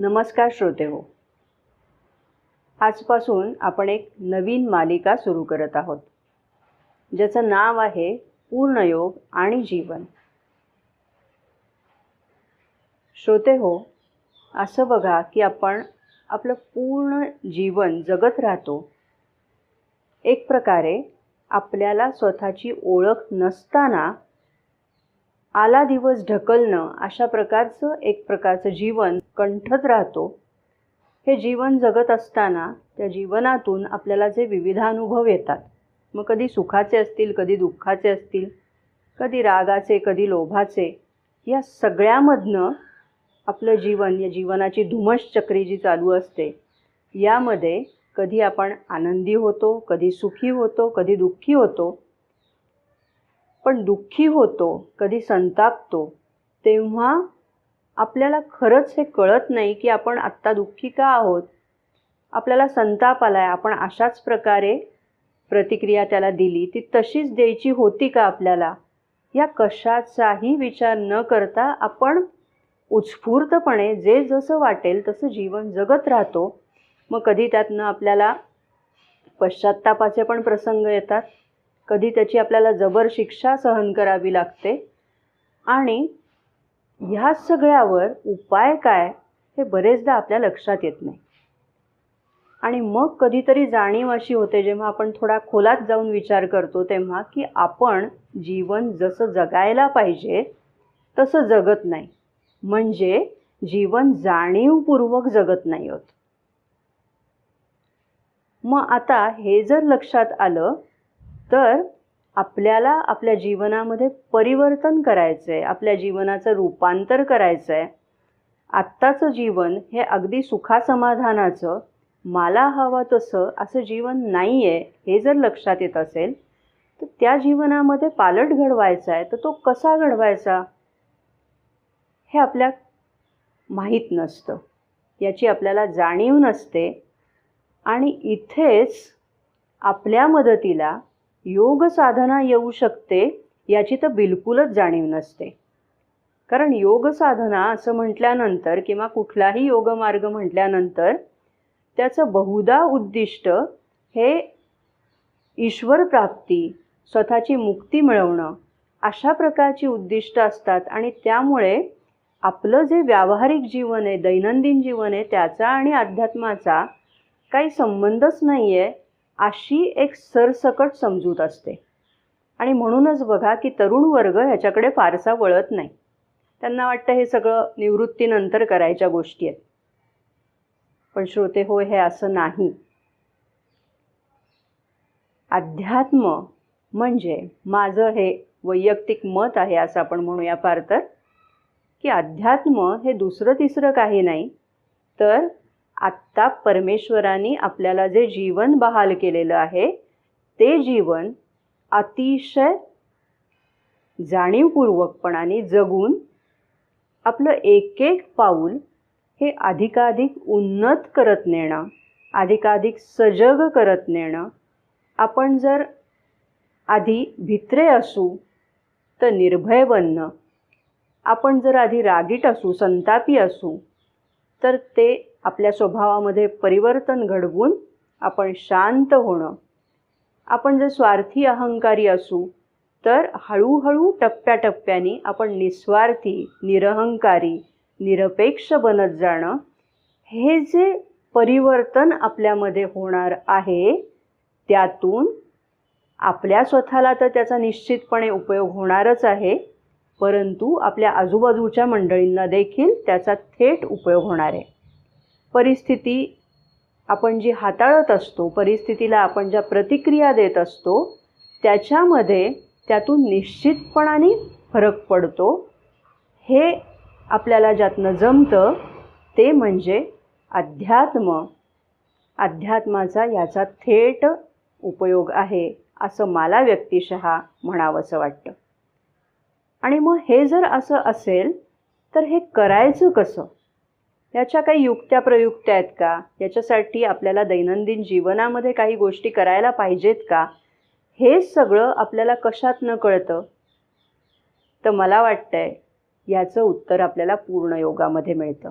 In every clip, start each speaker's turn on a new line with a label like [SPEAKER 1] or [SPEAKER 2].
[SPEAKER 1] नमस्कार श्रोते हो. आजपासून आपण एक नवीन मालिका सुरू करत आहोत. ज्याचं नाव आहे पूर्णयोग आणि जीवन. श्रोते हो असं बघा की आपण आपलं पूर्ण जीवन जगत राहतो. एक प्रकारे आपल्याला स्वतःची ओळख नसताना आला दिवस ढकलणं अशा प्रकारचं एक प्रकारचं जीवन कंठत राहतो. हे जीवन जगत असताना त्या जीवनातून आपल्याला जे विविध अनुभव येतात. मग कधी सुखाचे असतील कधी दुःखाचे असतील कधी रागाचे कधी लोभाचे या सगळ्यामधनं आपलं जीवन या जीवनाची धुमश्चक्री जी चालू असते यामध्ये कधी आपण आनंदी होतो कधी सुखी होतो कधी दुःखी होतो आपण दुःखी होतो कधी संतापतो तेव्हा आपल्याला खरंच हे कळत नाही की आपण आत्ता दुःखी का आहोत. आपल्याला संताप आला आहे आपण अशाच प्रकारे प्रतिक्रिया त्याला दिली ती तशीच द्यायची होती का आपल्याला? या कशाचाही विचार न करता आपण उत्स्फूर्तपणे जे जसं वाटेल तसं जीवन जगत राहतो. मग कधी त्यातनं आपल्याला पश्चात्तापाचे पण प्रसंग येतात. कधी त्याची आपल्याला जबर शिक्षा सहन करावी लागते? आणि ह्या सगळ्यावर उपाय काय हे बरेचदा आपल्या लक्षात येत नाही. आणि मग कधीतरी जाणीव अशी होते जेव्हा आपण थोडा खोलात जाऊन विचार करतो तेव्हा की आपण जीवन जसं जगायला पाहिजे तसं जगत नाही. म्हणजे जीवन जाणीवपूर्वक जगत नाही होत. मग आता हे जर लक्षात आलं तर आपल्याला आपल्या जीवनामध्ये परिवर्तन करायचं आहे आपल्या जीवनाचं रूपांतर करायचं आहे आत्ताचं जीवन हे अगदी सुखासमाधानाचं मला हवं तसं असं जीवन नाही आहे हे जर लक्षात येत असेल तर त्या जीवनामध्ये पालट घडवायचा आहे तर तो कसा घडवायचा? हे आपल्या माहीत नसतं. याची आपल्याला जाणीव नसते. आणि इथेच आपल्या मदतीला योग साधना येऊ शकते याची तर बिलकुलच जाणीव नसते. कारण योग साधना असं म्हटल्यानंतर किंवा कुठलाही योगमार्ग म्हटल्यानंतर त्याचं बहुधा उद्दिष्ट हे ईश्वर प्राप्ती स्वतःची मुक्ती मिळवणं अशा प्रकारची उद्दिष्ट असतात आणि त्यामुळे आपलं जे व्यावहारिक जीवन आहे दैनंदिन जीवन आहे त्याचा आणि अध्यात्माचा काही संबंधच नाही आहे अशी एक सरसकट समजूत असते. आणि म्हणूनच बघा की तरुण वर्ग ह्याच्याकडे फारसा वळत नाही. त्यांना वाटतं हे सगळं निवृत्तीनंतर करायच्या गोष्टी आहेत. पण श्रोते हो हे असं नाही. अध्यात्म म्हणजे माझं हे वैयक्तिक मत आहे असं आपण म्हणूया फार तर. की अध्यात्म हे दुसरं तिसरं काही नाही. तर आत्ता परमेश्वराने आपल्याला जे जीवन बहाल केलेलं आहे ते जीवन अतिशय जाणीवपूर्वकपणाने जगून आपलं एक एक पाऊल हे अधिकाधिक उन्नत करत नेणं अधिकाधिक सजग करत नेणं आपण जर आधी भित्रे असू तर निर्भय बनणं आपण जर आधी रागीट असू संतापी असू तर ते आपल्या स्वभावामध्ये परिवर्तन घडवून आपण शांत होणं. आपण जर स्वार्थी अहंकारी असू तर हळूहळू टप्प्याटप्प्याने आपण निस्वार्थी निरहंकारी निरपेक्ष बनत जाणं हे जे परिवर्तन आपल्यामध्ये होणार आहे त्यातून आपल्या स्वतःला तर त्याचा निश्चितपणे उपयोग होणारच आहे. परंतु आपल्या आजूबाजूच्या मंडळींना देखील त्याचा थेट उपयोग होणार आहे. परिस्थिती आपण जी हाताळत असतो परिस्थितीला आपण ज्या प्रतिक्रिया देत असतो त्याच्यामध्ये त्यातून निश्चितपणाने फरक पडतो. हे आपल्याला ज्यातनं जमतं ते म्हणजे अध्यात्म. अध्यात्माचा याचा थेट उपयोग आहे असं मला व्यक्तिशः म्हणावंसं वाटतं. आणि मग हे जर असं असेल तर हे करायचं कसं? याच्या काही युक्त्या प्रयुक्त्या आहेत का? याच्यासाठी आपल्याला दैनंदिन जीवनामध्ये काही गोष्टी करायला पाहिजेत का? हे सगळं आपल्याला कशात न कळतं? तर मला वाटतंय याचं उत्तर आपल्याला पूर्ण योगामध्ये मिळतं.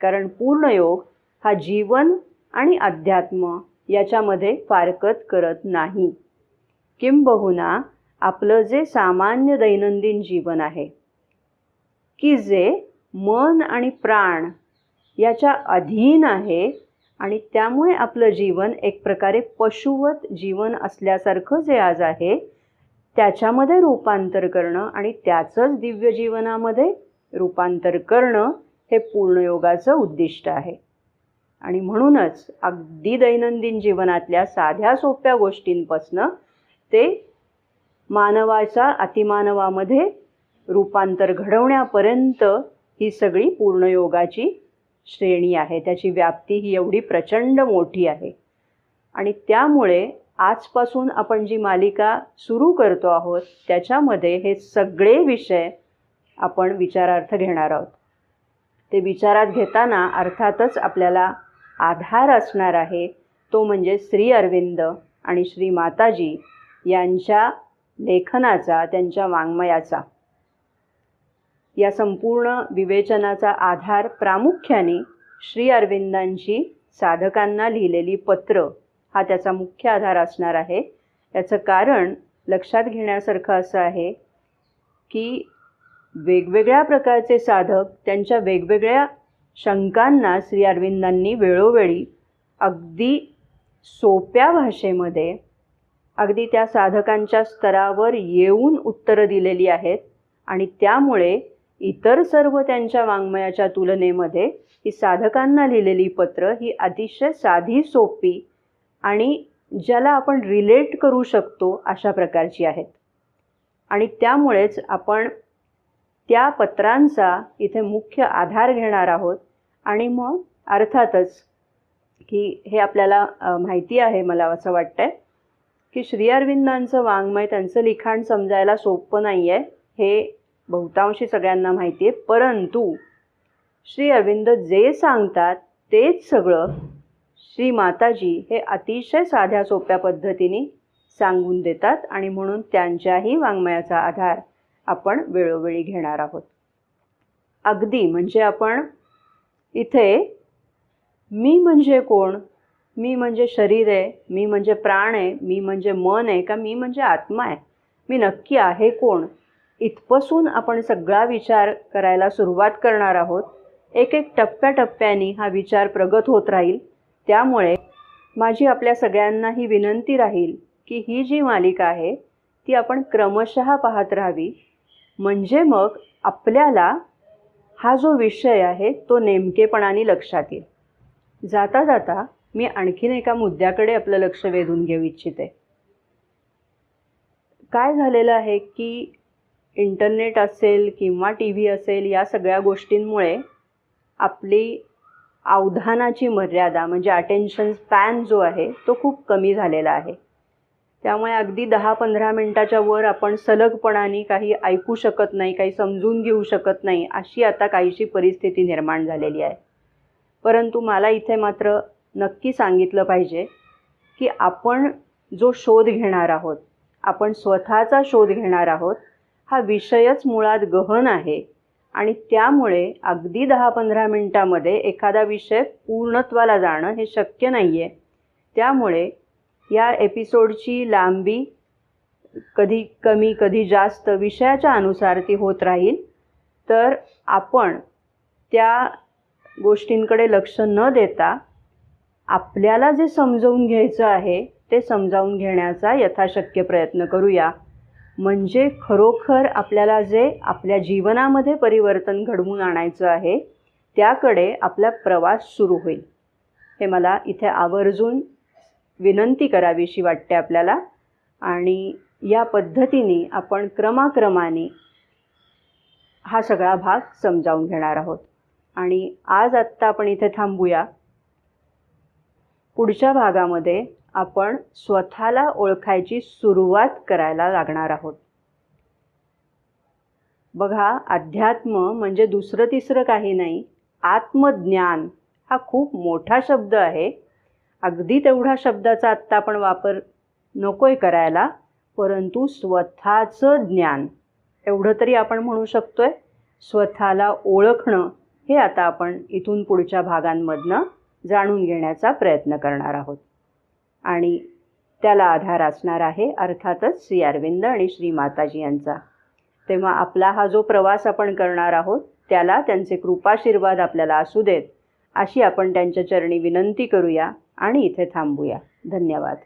[SPEAKER 1] कारण पूर्णयोग हा जीवन आणि अध्यात्म याच्यामध्ये फारकत करत नाही. किंबहुना आपलं जे सामान्य दैनंदिन जीवन आहे की जे मन आणि प्राण याच्या अधीन आहे आणि त्यामुळे आपलं जीवन एक प्रकारे पशुवत जीवन असल्यासारखं जे आज आहे त्याच्यामध्ये रूपांतर करणं आणि त्याचंच दिव्य जीवनामध्ये रूपांतर करणं हे पूर्णयोगाचं उद्दिष्ट आहे. आणि म्हणूनच अगदी दैनंदिन जीवनातल्या साध्या सोप्या गोष्टींपासनं ते मानवाचा अतिमानवामध्ये रूपांतर घडवण्यापर्यंत ही सगळी पूर्णयोगाची श्रेणी आहे. त्याची व्याप्ती ही एवढी प्रचंड मोठी आहे. आणि त्यामुळे आजपासून आपण जी मालिका सुरू करतो आहोत त्याच्यामध्ये हे सगळे विषय आपण विचारार्थ घेणार आहोत. ते विचारात घेताना अर्थातच आपल्याला आधार असणार आहे. तो म्हणजे श्री अरविंद आणि श्री माताजी यांच्या लेखनाचा त्यांच्या वाङ्मयाचा. या संपूर्ण विवेचनाचा आधार प्रामुख्याने श्री अरविंदांची साधकांना लिहिलेली पत्र हा त्याचा मुख्य आधार असणार आहे. याचं कारण लक्षात घेण्यासारखं असं आहे की वेगवेगळ्या प्रकारचे साधक त्यांच्या वेगवेगळ्या शंकांना श्री अरविंदांनी वेळोवेळी अगदी सोप्या भाषेमध्ये अगदी त्या साधकांच्या स्तरावर येऊन उत्तरं दिलेली आहेत. आणि त्यामुळे इतर सर्व त्यांच्या वाङ्मयाच्या तुलनेमध्ये ही साधकांना लिहिलेली पत्र ही अतिशय साधी सोपी आणि ज्याला आपण रिलेट करू शकतो अशा प्रकारची आहेत. आणि त्यामुळेच आपण त्या पत्रांचा इथे मुख्य आधार घेणार आहोत. आणि मग अर्थातच की हे आपल्याला माहिती आहे मला असं वाटतं आहे की श्री अरविंदांचं वाङ्मय त्यांचं लिखाण समजायला सोपं नाही आहे हे बहुतांशी सगळ्यांना माहिती आहे परंतु श्री अरविंद जे सांगतात तेच सगळं श्री माताजी हे अतिशय साध्या सोप्या पद्धतीने सांगून देतात आणि म्हणून त्यांच्याही वाङ्मयाचा आधार आपण वेळोवेळी घेणार आहोत. अगदी म्हणजे आपण इथे मी म्हणजे कोण? मी म्हणजे शरीर आहे मी म्हणजे प्राण आहे मी म्हणजे मन आहे का मी म्हणजे आत्मा आहे? मी नक्की आहे कोण? इथपासून आपण सगळा विचार करायला सुरुवात करणार आहोत. एक एक टप्प्याटप्प्याने हा विचार प्रगत होत राहील. त्यामुळे माझी आपल्या सगळ्यांना ही विनंती राहील की ही जी मालिका आहे ती आपण क्रमशः पाहत राहावी. म्हणजे मग आपल्याला हा जो विषय आहे तो नेमकेपणाने लक्षात येईल. जाता जाता मी आणखीन एका मुद्द्याकडे आपलं लक्ष वेधून घेऊ इच्छिते. काय झालेलं आहे की इंटरनेट असेल किंवा टी व्ही असेल या सगळ्या गोष्टींमुळे आपली अवधानाची मर्यादा म्हणजे अटेन्शन स्पॅन जो आहे तो खूप कमी झालेला आहे. त्यामुळे अगदी दहा पंधरा मिनटाच्या वर आपण सलगपणाने काही ऐकू शकत नाही काही समजून घेऊ शकत नाही अशी आता काहीशी परिस्थिती निर्माण झालेली आहे. परंतु मला इथे मात्र नक्की सांगितलं पाहिजे की आपण जो शोध घेणार आहोत आपण स्वतःचा शोध घेणार आहोत हा विषयच मुळात गहन आहे आणि त्यामुळे अगदी दहा पंधरा मिनटामध्ये एखादा विषय पूर्णत्वाला जाणं हे शक्य नाही आहे त्यामुळे या एपिसोडची लांबी कधी कमी कधी जास्त विषयाच्या अनुसार ती होत राहील तर आपण त्या गोष्टींकडे लक्ष न देता आपल्याला जे समजवून घ्यायचं आहे ते समजावून घेण्याचा यथाशक्य प्रयत्न करूया. म्हणजे खरोखर आपल्याला जे आपल्या जीवनामध्ये परिवर्तन घडवून आणायचं आहे त्याकडे आपला प्रवास सुरू होईल. हे मला इथे आवर्जून विनंती करावीशी वाटते आपल्याला आणि या पद्धतीने आपण क्रमाक्रमाने हा सगळा भाग समजावून घेणार आहोत. आणि आज आत्ता आपण इथे थांबूया. पुढच्या भागामध्ये आपण स्वतःला ओळखायची सुरुवात करायला लागणार आहोत. बघा अध्यात्म म्हणजे दुसरं तिसरं काही नाही. आत्मज्ञान हा खूप मोठा शब्द आहे. अगदी तेवढा शब्दाचा आत्ता आपण वापर नको आहे करायला परंतु स्वतःचं ज्ञान एवढं तरी आपण म्हणू शकतो आहे स्वतःला ओळखणं हे आता आपण इथून पुढच्या भागांमधनं जाणून घेण्याचा प्रयत्न करणार आहोत. आणि त्याला आधार असणार आहे अर्थातच श्री अरविंद आणि श्री माताजी यांचा. तेव्हा आपला हा जो प्रवास आपण करणार आहोत त्याला त्यांचे कृपाशीर्वाद आपल्याला असू देत अशी आपण त्यांच्या चरणी विनंती करूया आणि इथे थांबूया. धन्यवाद.